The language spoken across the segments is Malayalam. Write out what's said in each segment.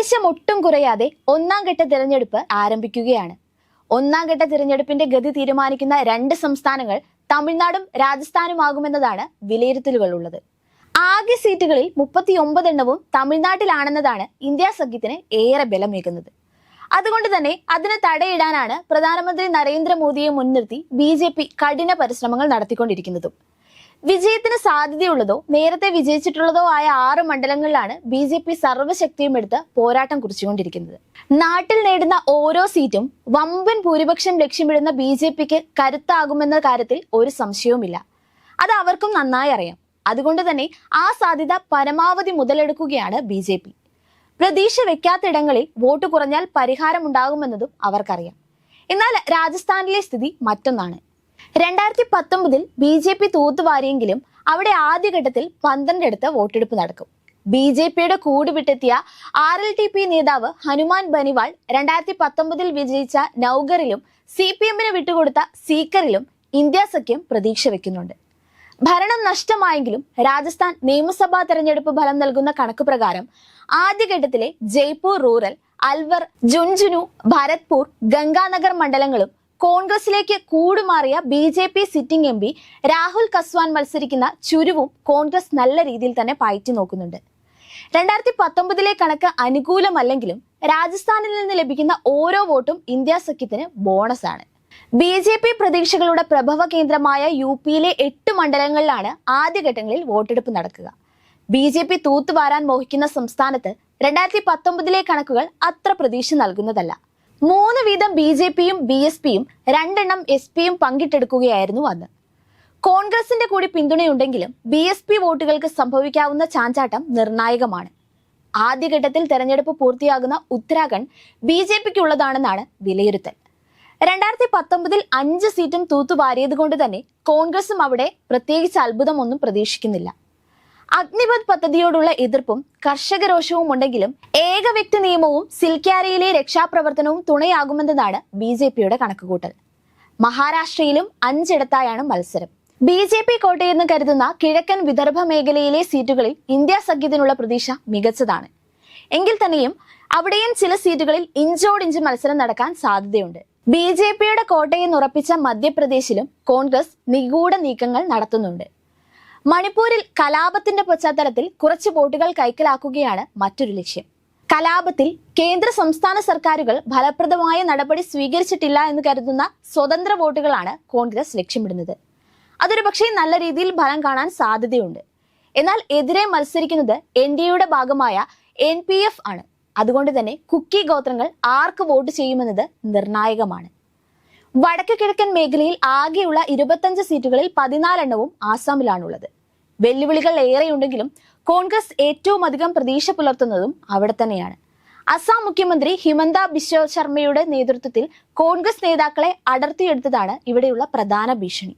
ആവേശം ഒട്ടും കുറയാതെ ഒന്നാം ഘട്ട തിരഞ്ഞെടുപ്പ് ആരംഭിക്കുകയാണ്. ഒന്നാം ഘട്ട തിരഞ്ഞെടുപ്പിന്റെ ഗതി തീരുമാനിക്കുന്ന രണ്ട് സംസ്ഥാനങ്ങൾ തമിഴ്നാടും രാജസ്ഥാനുമാകുമെന്നതാണ് വിലയിരുത്തലുകൾ ഉള്ളത് ആകെ സീറ്റുകളിൽ മുപ്പത്തി എണ്ണവും തമിഴ്നാട്ടിലാണെന്നതാണ് ഇന്ത്യ സഖ്യത്തിന് ഏറെ ബലമേകുന്നത്. അതുകൊണ്ട് തന്നെ അതിന് തടയിടാനാണ് പ്രധാനമന്ത്രി നരേന്ദ്രമോദിയെ മുൻനിർത്തി ബി കഠിന പരിശ്രമങ്ങൾ നടത്തിക്കൊണ്ടിരിക്കുന്നതും. വിജയത്തിന് സാധ്യതയുള്ളതോ നേരത്തെ വിജയിച്ചിട്ടുള്ളതോ ആയ ആറ് മണ്ഡലങ്ങളിലാണ് ബി ജെ പി സർവശക്തിയും എടുത്ത് പോരാട്ടം കുറിച്ചുകൊണ്ടിരിക്കുന്നത്. നാട്ടിൽ നേടുന്ന ഓരോ സീറ്റും വമ്പൻ ഭൂരിപക്ഷം ലക്ഷ്യമിടുന്ന ബി ജെ പിക്ക് കരുത്താകുമെന്ന കാര്യത്തിൽ ഒരു സംശയവുമില്ല. അത് അവർക്കും നന്നായി അറിയാം. അതുകൊണ്ട് തന്നെ ആ സാധ്യത പരമാവധി മുതലെടുക്കുകയാണ് ബി ജെ പി. പ്രതീക്ഷ വെക്കാത്തിടങ്ങളിൽ വോട്ട് കുറഞ്ഞാൽ പരിഹാരമുണ്ടാകുമെന്നതും അവർക്കറിയാം. എന്നാൽ രാജസ്ഥാനിലെ സ്ഥിതി മറ്റൊന്നാണ്. രണ്ടായിരത്തി പത്തൊമ്പതിൽ ബി ജെ പി തൂത്തുവാരിയെങ്കിലും അവിടെ ആദ്യഘട്ടത്തിൽ പന്ത്രണ്ടിടത്ത് വോട്ടെടുപ്പ് നടക്കും. ബി ജെ പിയുടെ കൂടുവിട്ടെത്തിയ ആർ എൽ ടി പി നേതാവ് ഹനുമാൻ ബനിവാൾ രണ്ടായിരത്തി പത്തൊമ്പതിൽ വിജയിച്ച നൌഗറിലും സി പി എമ്മിന് വിട്ടുകൊടുത്ത സീക്കറിലും ഇന്ത്യ സഖ്യം പ്രതീക്ഷ വെക്കുന്നുണ്ട്. ഭരണം നഷ്ടമായെങ്കിലും രാജസ്ഥാൻ നിയമസഭാ തെരഞ്ഞെടുപ്പ് ഫലം നൽകുന്ന കണക്ക് പ്രകാരം ആദ്യഘട്ടത്തിലെ ജയ്പൂർ റൂറൽ അൽവർ ജുൻജുനു ഭരത്പൂർ ഗംഗാനഗർ മണ്ഡലങ്ങളും കോൺഗ്രസിലേക്ക് കൂടുമാറിയ B J P sitting M P Rahul Kaswan മത്സരിക്കുന്ന ചുരുവും കോൺഗ്രസ് നല്ല രീതിയിൽ തന്നെ പയറ്റി നോക്കുന്നുണ്ട്. രണ്ടായിരത്തി പത്തൊമ്പതിലെ കണക്ക് അനുകൂലമല്ലെങ്കിലും രാജസ്ഥാനിൽ നിന്ന് ലഭിക്കുന്ന ഓരോ വോട്ടും ഇന്ത്യ സഖ്യത്തിന് ബോണസാണ്. ബി ജെ പി പ്രതീക്ഷകളുടെ പ്രഭവ കേന്ദ്രമായ യു പിയിലെ എട്ട് മണ്ഡലങ്ങളിലാണ് ആദ്യഘട്ടങ്ങളിൽ വോട്ടെടുപ്പ് നടക്കുക. ബി ജെ പി തൂത്തുവാരാൻ മോഹിക്കുന്ന സംസ്ഥാനത്ത് രണ്ടായിരത്തി പത്തൊമ്പതിലെ കണക്കുകൾ അത്ര പ്രതീക്ഷ നൽകുന്നതല്ല. മൂന്ന് വീതം ബി ജെ പിയും ബി എസ് പിയും രണ്ടെണ്ണം എസ് പിയും പങ്കിട്ടെടുക്കുകയായിരുന്നു അന്ന്. കോൺഗ്രസിന്റെ കൂടി പിന്തുണയുണ്ടെങ്കിലും ബി എസ് പി വോട്ടുകൾക്ക് സംഭവിക്കാവുന്ന ചാഞ്ചാട്ടം നിർണായകമാണ്. ആദ്യഘട്ടത്തിൽ തെരഞ്ഞെടുപ്പ് പൂർത്തിയാകുന്ന ഉത്തരാഖണ്ഡ് ബി ജെ പിക്കുള്ളതാണെന്നാണ് വിലയിരുത്തൽ. രണ്ടായിരത്തി പത്തൊമ്പതിൽ അഞ്ച് സീറ്റും തൂത്തുവാരിയത് കൊണ്ട് തന്നെ കോൺഗ്രസും അവിടെ പ്രത്യേകിച്ച് അത്ഭുതമൊന്നും പ്രതീക്ഷിക്കുന്നില്ല. അഗ്നിപത് പദ്ധതിയോടുള്ള എതിർപ്പും കർഷക രോഷവും ഉണ്ടെങ്കിലും ഏകവ്യക്തി നിയമവും സിൽക്യാരയിലെ രക്ഷാപ്രവർത്തനവും തുണയാകുമെന്നതാണ് ബി ജെ പിയുടെ കണക്കുകൂട്ടൽ. മഹാരാഷ്ട്രയിലും അഞ്ചിടത്തായാണ് മത്സരം. ബി ജെ പി കോട്ടയെന്ന് കരുതുന്ന കിഴക്കൻ വിദർഭ മേഖലയിലെ സീറ്റുകളിൽ ഇന്ത്യ സഖ്യത്തിനുള്ള പ്രതീക്ഷ മികച്ചതാണ്. എങ്കിൽ തന്നെയും അവിടെയും ചില സീറ്റുകളിൽ ഇഞ്ചോടിഞ്ച് മത്സരം നടക്കാൻ സാധ്യതയുണ്ട്. ബി ജെ പിയുടെ കോട്ടയെന്ന് ഉറപ്പിച്ച മധ്യപ്രദേശിലും കോൺഗ്രസ് നിഗൂഢ നീക്കങ്ങൾ നടത്തുന്നുണ്ട്. മണിപ്പൂരിൽ കലാപത്തിന്റെ പശ്ചാത്തലത്തിൽ കുറച്ച് വോട്ടുകൾ കൈക്കലാക്കുകയാണ് മറ്റൊരു ലക്ഷ്യം. കലാപത്തിൽ കേന്ദ്ര സംസ്ഥാന സർക്കാരുകൾ ഫലപ്രദമായ നടപടി സ്വീകരിച്ചിട്ടില്ല എന്ന് കരുതുന്ന സ്വതന്ത്ര വോട്ടുകളാണ് കോൺഗ്രസ് ലക്ഷ്യമിടുന്നത്. അതൊരു പക്ഷേ നല്ല രീതിയിൽ ഫലം കാണാൻ സാധ്യതയുണ്ട്. എന്നാൽ എതിരെ മത്സരിക്കുന്നത് എൻ ഡി എയുടെ ഭാഗമായ എൻ പി എഫ് ആണ്. അതുകൊണ്ട് തന്നെ കുക്കി ഗോത്രങ്ങൾ ആർക്ക് വോട്ട് ചെയ്യുമെന്നത് നിർണായകമാണ്. വടക്ക് കിഴക്കൻ മേഖലയിൽ ആകെയുള്ള ഇരുപത്തഞ്ച് സീറ്റുകളിൽ പതിനാലെണ്ണവും ആസാമിലാണുള്ളത്. വെല്ലുവിളികൾ ഏറെയുണ്ടെങ്കിലും കോൺഗ്രസ് ഏറ്റവും അധികം പ്രതീക്ഷ പുലർത്തുന്നതും അവിടെ തന്നെയാണ്. അസാം മുഖ്യമന്ത്രി ഹിമന്ത ബിശ്വ ശർമ്മയുടെ നേതൃത്വത്തിൽ കോൺഗ്രസ് നേതാക്കളെ അടർത്തിയെടുത്തതാണ് ഇവിടെയുള്ള പ്രധാന ഭീഷണി.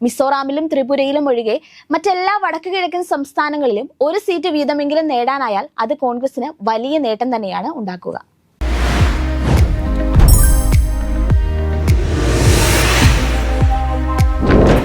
മിസോറാമിലും ത്രിപുരയിലും ഒഴികെ മറ്റെല്ലാ വടക്കു കിഴക്കൻ സംസ്ഥാനങ്ങളിലും ഒരു സീറ്റ് വീതമെങ്കിലും നേടാനായാൽ അത് കോൺഗ്രസിന് വലിയ നേട്ടം തന്നെയാണ് ഉണ്ടാക്കുക.